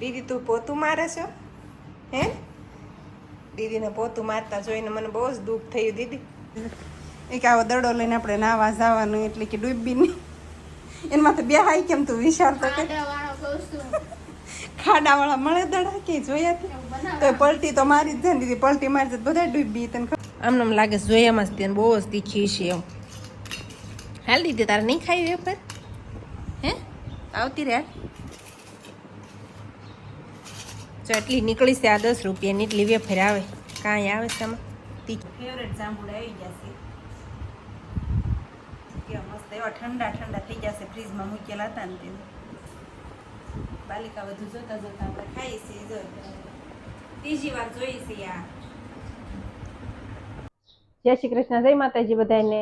દીદી તું પોતું મારે છો? હે? દીદીને પોતું મારતા જોઈને મને બહુ જ દુઃખ થયું દીદી. એક આવો દડો લઈને આપણે નાવા જવાનું એટલે કે ડૂબી નહીં એમાં તો બે હાઈ કેમ તું વિચાર તો કે ખાડાવાળા મળે દડા કે જોયા તે તો પલટી તો મારી જ ને દીદી પલટી મારી જ બધા ડૂબી તને આમ આમ લાગે જોયામાં જ તેને બહુ જ તીખી છે એમ. હાલ દીદી તારે નહીં ખાઈ વેપર હે? આવતી રે હાલ. એટલી નીકળી છે આ દસ રૂપિયાની એટલી વેફર આવે. કાંઈ આવે છે આમાં? ફેવરેટ જાંબુડા આવી જશે મસ્ત એવા ઠંડા ઠંડા થઈ જશે ફ્રીજમાં મૂકેલા હતા ને તે બાલિકા બધું જોતા જોતા આપણે ખાઈ છે જો. ત્રીજી વાર જોઈ છે આ. જય શ્રી કૃષ્ણ જય માતાજી બધાને.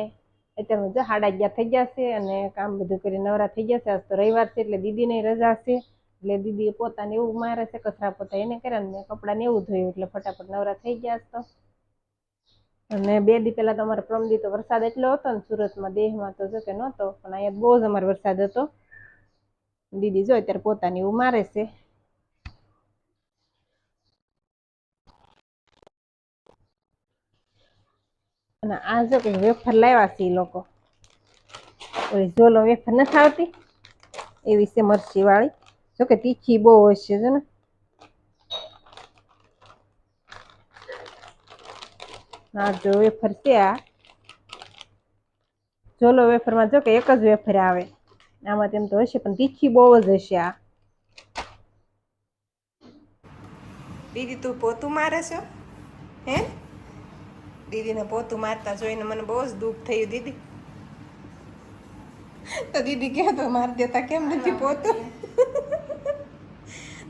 અત્યારે જો હાડા અગિયાર થઈ છે અને કામ બધું કરી નવરા થઈ જશે આજ તો રવિવાર છે એટલે દીદીને રજા છે. એટલે દીદીએ પોતાને એવું મારે છે કચરા પોતા એને કર્યા ને મેં કપડાને એવું ધોયું એટલે ફટાફટ નવરા થઈ ગયા તો. અને બે દી પહેલા તો અમારે પ્રમદી તો વરસાદ એટલો હતો ને સુરતમાં, દેહમાં તો જો કે નહોતો, પણ અહીંયા બહુ જ અમારે વરસાદ હતો. દીદી જો અત્યારે પોતાની એવું મારે છે. અને આ જો કે વેફર લાવ્યા છે એ લોકો. ઓલી ઝોલો વેફર નથી આવતી? એવી છે મરચી વાળી જો કે તીખી બહુ હોય છે ને? હા જો વેફર છે આ. વેફરમાં જો કે એક જ વેફર આવે. આમાં તેમ તો હશે પણ તીખી બહુ જ હશે આ. દીદી તું પોતું મારે છો? હે? દીદીને પોતું મારતા જોઈને મને બહુ જ દુઃખ થયું દીદી. તો દીદી કહે તો મારી દેતા કેમ નથી પોતું?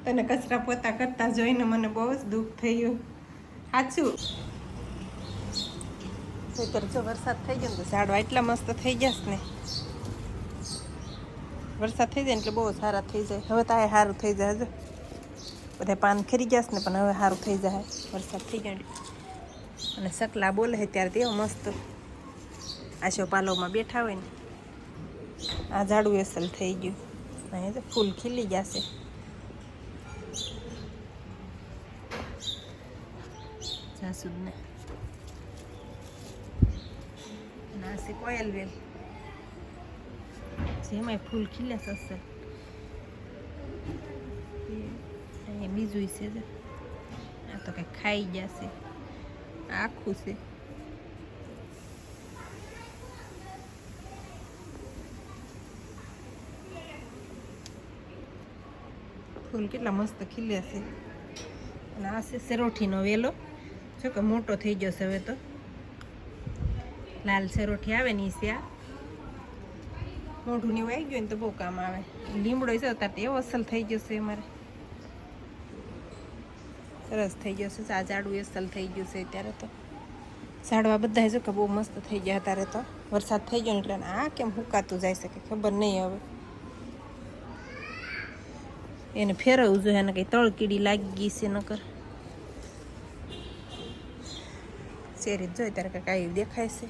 તને કચરા પોતા કરતા જોઈને મને બહુ જ દુઃખ થયું. સાચું? ખેતર જો વરસાદ થઈ ગયો ને તો ઝાડવા એટલા મસ્ત થઈ જશે ને. વરસાદ થઈ જાય એટલે બહુ સારા થઈ જાય. હવે તો સારું થઈ જાય હજુ. બધા પાન ખરી જશે ને પણ હવે સારું થઈ જાય. વરસાદ થઈ ગયો અને સકલા બોલે છે ત્યારે તેવો મસ્ત. આશો પાલોમાં બેઠા હોય ને. આ ઝાડુ એસલ થઈ ગયું. અહીંયા તો ફૂલ ખીલી જશે આ છે કોયલ વેલ જેમાંય ફૂલ ખીલે અસલ અહીંયા બીજું છે આ તો કંઈ ખાઈ જશે આખું છે ફૂલ કેટલા મસ્ત ખીલ્યા છે અને આ છે સેરોઠીનો વેલો જો કે મોટો થઈ જશે હવે તો. લાલ સેરોઠી આવે ને ઈ આ મોઢું નીવું આવી ગયું ને તો બહુ કામ આવે. લીમડો છે અત્યારે એવો અસલ થઈ જશે અમારે. સરસ થઈ જશે. આ ઝાડું અસલ થઈ ગયું છે અત્યારે તો. ઝાડવા બધા જો કે બહુ મસ્ત થઈ ગયા અત્યારે તો. વરસાદ થઈ ગયો એટલે આ કેમ હુકાતું જાય શકે ખબર નહીં હવે. એને ફેરવવું જોઈએ એને કંઈ તળકીડી લાગી ગઈ છે નકર. શેરી જોઈ ત્યારે કંઈક આવી દેખાય છે.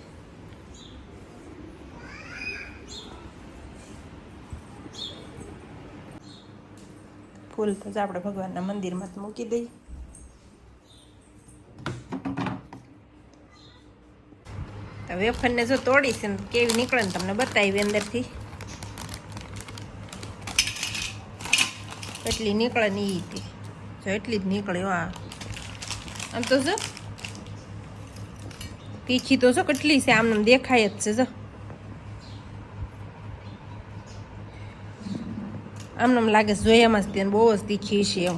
ફૂલ તો આપણે ભગવાનના મંદિરમાં મૂકી દઈએ. વેફરને જો તોડી છે ને કેવી નીકળે ને તમને બતાવી અંદરથી. એટલી નીકળે ને એ જો એટલી જ નીકળ્યો આ. આમ તો જો તીખી તો જો કેટલી છે? આમને દેખાય જ છે, જો. આમને આમ લાગે છે જોયામાં જ તેને બહુ જ તીખી છે એમ.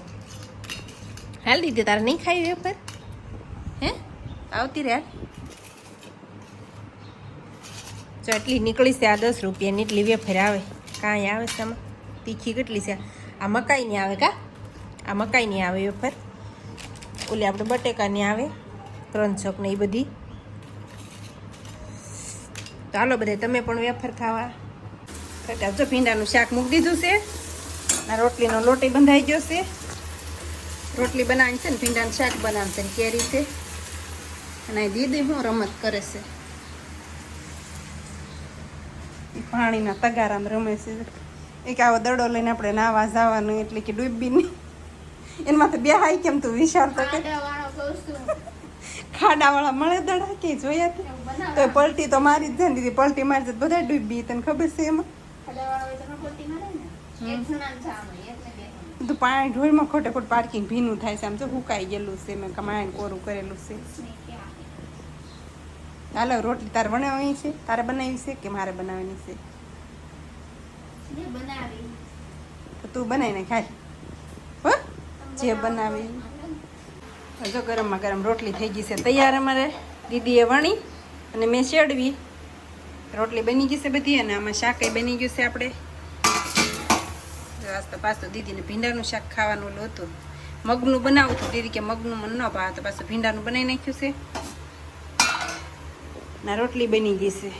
હાલ દીધી તારે નહીં ખાઈ વેફર હે? આવતી રે જો એટલી નીકળી છે આ દસ રૂપિયાની એટલી વેફર આવે. કાંઈ આવે છે આમાં? તીખી કેટલી છે? આ મકાઈની આવે કા? આ મકાઈની આવે વેફર. ઓલી આપણે બટેકાની આવે ત્રણ ને એ બધી. તો હાલો બધે, તમે પણ વેફર ખાવા. ખટા જો ભીંડાનું શાક મૂકી દીધું છે. આ રોટલીનો લોટી બંધાઈ ગયો છે. રોટલી બનાવી છે ને, ભીંડાનું શાક બનાવે છે ને, કેરી છે. અને દીદી હું રમત કરે છે. પાણીના તગારામ રમે છે. એક આવો દડો લઈને આપણે નાવા જવાનું, એટલે કે ડૂબી નહીં એમાં તો બે હાઈ કેમ તું વિશાળ તો કર ખાડાવાળો મળે દડા કે જોયા તે. તો પલટી તો મારી જ દીધી પલટી મારી જ બધા ડૂબી તને ખબર છે એમાં? તો પાણી ઢોળમાં ખોટે ખોટ પાર્કિંગ ભીનું થાય છે. આમ તો હુકાઈ ગયેલું છે મેં કમાણી કોરું કરેલું છે. હાલો રોટલી તારે બનાવવાની છે? તારે બનાવી છે કે મારે બનાવવાની છે? તો તું બનાવીને ખાય. જે બનાવી જો ગરમમાં ગરમ રોટલી થઈ ગઈ છે, તૈયાર અમારે દીદીએ વણી અને મેં ચડવી રોટલી બની ગઈ છે બધી અને આમાં શાકય બની ગયું છે આપણે. તો પાછું દીદીને ભીંડાનું શાક ખાવાનું લોતું મગનું બનાવું હતું દીદી કે મગનું મને ન ભાવે, તો પાછું ભીંડાનું બનાવી નાખ્યું છે. ના રોટલી બની ગઈ છે.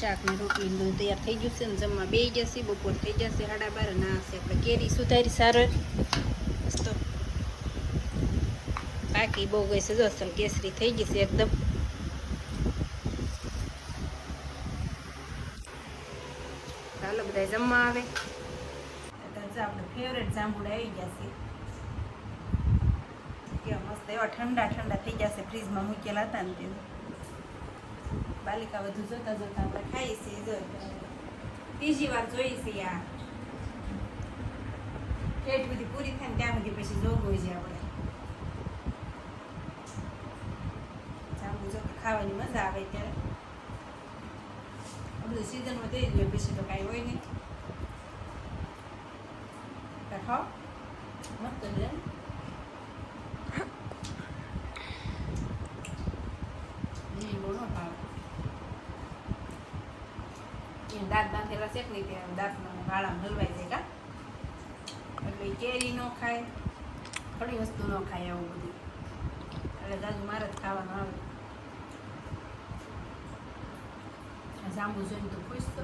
શાક રોટલી બધું તૈયાર થઈ ગયું છે ને જમવા બે જશે બપોર થઈ જશે સાડા બાર ના હશે આપણે કેરી સુધારી સારો. પાકી બહુ ગઈ છે. જો કેસરી થઈ ગઈ છે એકદમ. ચાલો બધા જમવા આવે. અત્યારે આપણે ફેવરેટ જાંબુડા આવી ગયા છે. કેવા મસ્ત એવા ઠંડા ઠંડા થઈ ગયા છે. ફ્રીજમાં મૂકેલા હતા ને તે બાલિકા બધું જોતા જોતા આપણે ખાઈએ છીએ. જો ત્રીજી વાર જોઈએ છીએ આ. ઠેઠ બધી પૂરી થાય ને ત્યાં સુધી પછી જોવું હોય છે આપણે જાંબુ જો ખાવાની મજા આવે ત્યારે. બધું સિઝનમાં થઈ જ પછી તો કાંઈ હોય નહીં. ખાઓ. મસ્ત છે. ને? ન ભાવે. એને દાંત બાંધેલા છે નહીં ત્યાં દાંતમાં વાળામાં હલવાઈ જાય કા? એટલે કેરી ન ખાય ઘણી વસ્તુ ન ખાય આવું બધું. એટલે દાદુ મારે જ ખાવાનું આવે આ જાંબુ જોઈને તો ખુશ તો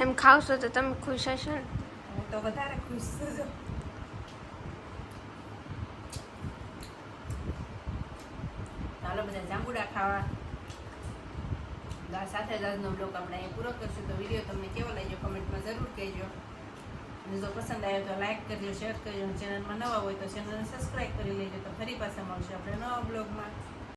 એમ ખાવશો તો તમે ખુશ હશો ને હું તો વધારે ખુશ છું. ચાલો બધા જાંબુડા ખાવા સાથે જ આજનો બ્લોગ આપણે અહીંયા પૂરો કરશું તો વીડિયો તમને કેવો લાગ્યો કમેન્ટમાં જરૂર કહેજો અને જો પસંદ આવ્યો તો લાઇક કરજો શેર કરજો ચેનલમાં નવા હોય તો ચેનલને સબસ્ક્રાઈબ કરી લેજો તો ફરી પાછા મળશું આપણે નવા બ્લોગમાં